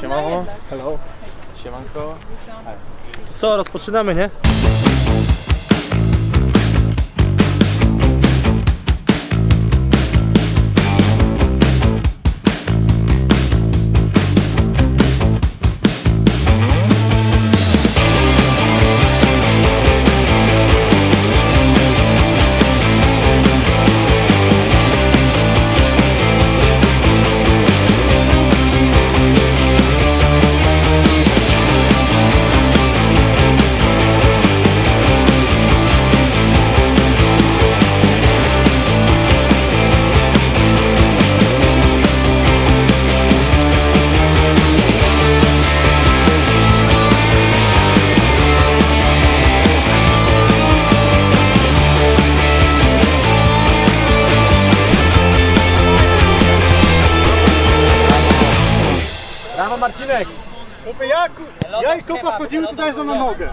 Siemano. Hello. Siemanko. Co, rozpoczynamy, nie? Marcinek! Mówię, jak, jak kopa wchodziły tutaj za na nogę.